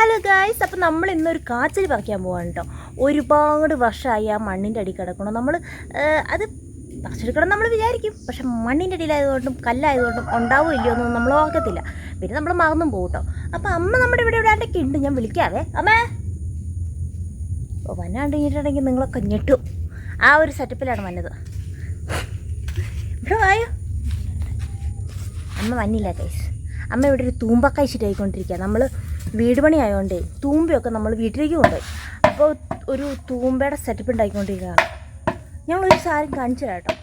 Hello guys അപ്പോൾ നമ്മൾ ഇന്നൊരു കാച്ചിൽ പറിക്കാൻ പോകാൻ കേട്ടോ ഒരുപാട് വർഷമായി ആ മണ്ണിന്റെ അടി കിടക്കണം നമ്മൾ അത് പറിച്ചെടുക്കണം നമ്മൾ വിചാരിക്കും. പക്ഷെ മണ്ണിന്റെ അടിയിലായതുകൊണ്ടും കല്ലായതുകൊണ്ടും ഉണ്ടാവും ഇല്ലയോ എന്നൊന്നും നമ്മൾ ഓർക്കത്തില്ല. പിന്നെ നമ്മൾ മറന്നും പോകും കേട്ടോ അപ്പം അമ്മ നമ്മുടെ ഇവിടെ എവിടെയാണ്ടൊക്കെ ഉണ്ട്? ഞാൻ വിളിക്കാവേ. അമ്മേ. ഓ വന്നാണ്ട് കഴിഞ്ഞിട്ടുണ്ടെങ്കിൽ നിങ്ങളൊക്കെ ഞെട്ടും. ആ ഒരു സെറ്റപ്പിലാണ് വന്നത്. ഇവിടെ വായോ? അമ്മ വന്നില്ല ഗൈസ് അമ്മ ഇവിടെ ഒരു തൂമ്പ കഴിച്ചിട്ടായിക്കൊണ്ടിരിക്കുക നമ്മൾ വീട് പണി ആയതുകൊണ്ടേ തൂമ്പയൊക്കെ നമ്മൾ വീട്ടിലേക്ക് കൊണ്ടുപോയി അപ്പോൾ ഒരു തൂമ്പയുടെ സെറ്റപ്പ് ഉണ്ടായിക്കൊണ്ടിരിക്കുകയാണ്. ഞങ്ങളൊരു സാരം കാണിച്ചു തരാം കേട്ടോ.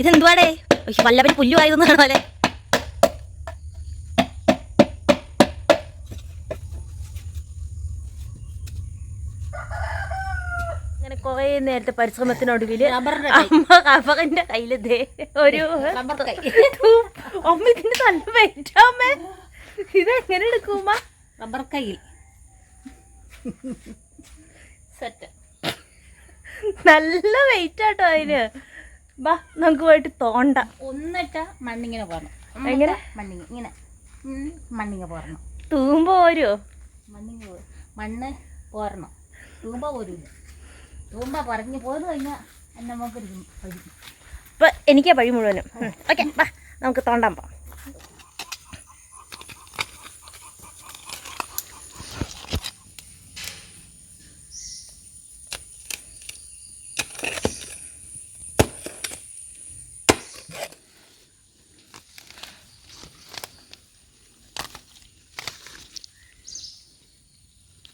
ഇതെന്തുവാടേ? വല്ലവൻ പുല്ലു ആയതെന്നാണ് പോലെ അങ്ങനെ കുറേ നേരത്തെ പരിശ്രമത്തിനൊടുവിൽ അമ്മ റബറിന്റെ കയ്യിൽ ദേ ഒരു റബ്ബർ കൈ. തൂ- അമ്മ ഇതിന് നല്ല വെയിറ്റ് അമ്മ? ഇത് എങ്ങനെ എടുക്കുമ്മ റബ്ബർ കയ്യിൽ. സെറ്റ്. നല്ല വെയിറ്റ് ആട്ടോ അതിന്. ബാ നമുക്ക് പോയിട്ട് തോണ്ട. ഒന്നിട്ട മണ്ണിങ്ങനെ പോരണം. എങ്ങനെ? മണ്ണിങ്ങ ഇങ്ങനെ. മണ്ണിങ്ങ പോരണം. തൂമ്പോ പോരുമോ മണ്ണിങ്ങ മണ്ണ് പോരണം. തൂമ്പ പോരില്ല. തൂമ്പ പറഞ്ഞ് പോന്നു കഴിഞ്ഞാൽ എന്നെ നമുക്ക് വഴി അപ്പൊ എനിക്കാ വഴി മുഴുവനും. ഓക്കെ വാ നമുക്ക് തോണ്ടാൻ പോവാം.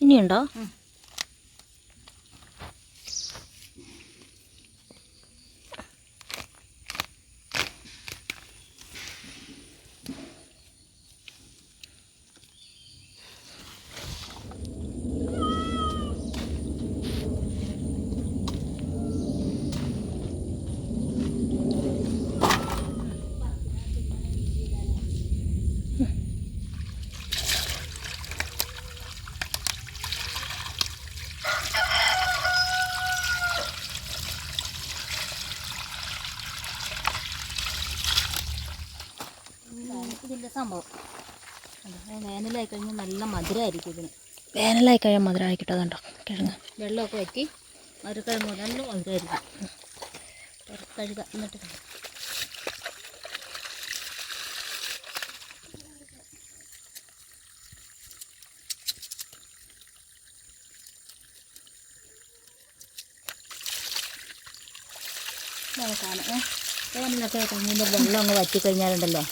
ഇനിയുണ്ടോ? ഇതിന്റെ സംഭവം. വേനലായി കഴിഞ്ഞാൽ നല്ല മധുരമായിരിക്കും ഇതിന്. വേനലായി കഴിയാൻ മധുരമായി കിട്ടാതുണ്ടോ കിഴങ്ങ്. വെള്ളമൊക്കെ വറ്റി മധുരക്കിഴങ്ങ് നല്ല മധുരമായിരിക്കും കഴുക. എന്നിട്ട്. നോക്കാണ് ഏ? വേനലൊക്കെ കഴിഞ്ഞതിന്റെ വെള്ളം അങ്ങ് വറ്റിക്കഴിഞ്ഞാലുണ്ടല്ലോ.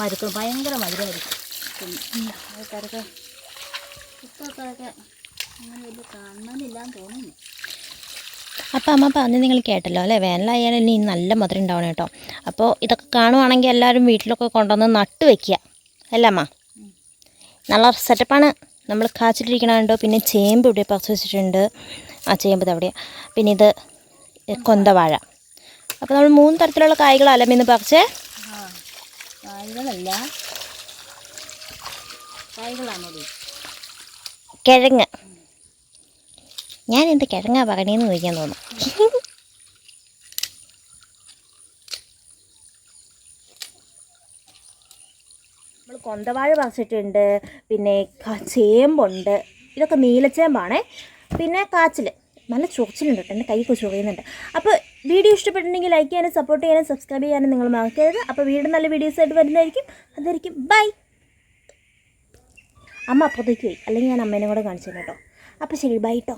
മരുക്കൾ ഭയങ്കര മധുരമായിരിക്കും. ആൾക്കാരൊക്കെ ഇപ്പൊക്കെ അങ്ങനെ വലിയ കാണാനില്ലാന്ന് തോന്നുന്നു അപ്പോൾ അമ്മ പറഞ്ഞ് നിങ്ങൾ കേട്ടല്ലോ അല്ലേ? വേനലായാലും ഇനി നല്ല മധുരം ഉണ്ടാവണം കേട്ടോ. അപ്പോൾ ഇതൊക്കെ കാണുവാണെങ്കിൽ എല്ലാവരും വീട്ടിലൊക്കെ കൊണ്ടുവന്ന് നട്ട് വെക്കുക. അല്ല അമ്മ? നല്ല സെറ്റപ്പാണ്. നമ്മൾ കാച്ചിട്ടിരിക്കണുണ്ടോ പിന്നെ ചേമ്പ് ഇവിടെ വെച്ചിട്ടുണ്ട്. ആ ചേമ്പ് ഇത് പിന്നെ ഇത് കൊന്തവാഴ. അപ്പോൾ നമ്മൾ മൂന്ന് തരത്തിലുള്ള കായ്കൾ അലമിന്ന് പറിച്ചേ? കായ്കളല്ല. കായ്കളാണോ? കിഴങ്ങ്. ഞാൻ എന്ത് കിഴങ്ങാ പറയണേന്ന് ചോദിക്കാൻ തോന്നും നമ്മൾ കൊന്തവാഴ പറിച്ചിട്ടുണ്ട് പിന്നെ ചേമ്പുണ്ട് ഇതൊക്കെ നീലച്ചേമ്പാണേ. പിന്നെ കാച്ചിൽ നല്ല ചൊറിച്ചിലുണ്ട് കേട്ടോ എന്റെ കൈ ചൊറിയുന്നുണ്ട്. അപ്പോൾ വീഡിയോ ഇഷ്ടപ്പെട്ടിട്ടുണ്ടെങ്കിൽ ലൈക്ക് ചെയ്യാനും സപ്പോർട്ട് ചെയ്യാനും സബ്സ്ക്രൈബ് ചെയ്യാനും നിങ്ങൾ മറക്കരുത്. അപ്പോൾ വീണ്ടും നല്ല വീഡിയോസ് ആയിട്ട് വരുന്നതായിരിക്കും. അതായിരിക്കും ബൈ അമ്മ അപ്പുറത്തേക്ക് പോയി. അല്ലെങ്കിൽ ഞാൻ അമ്മേനെ കൂടെ കാണിച്ചു കേട്ടോ. അപ്പോൾ ശരി ബൈ കേട്ടോ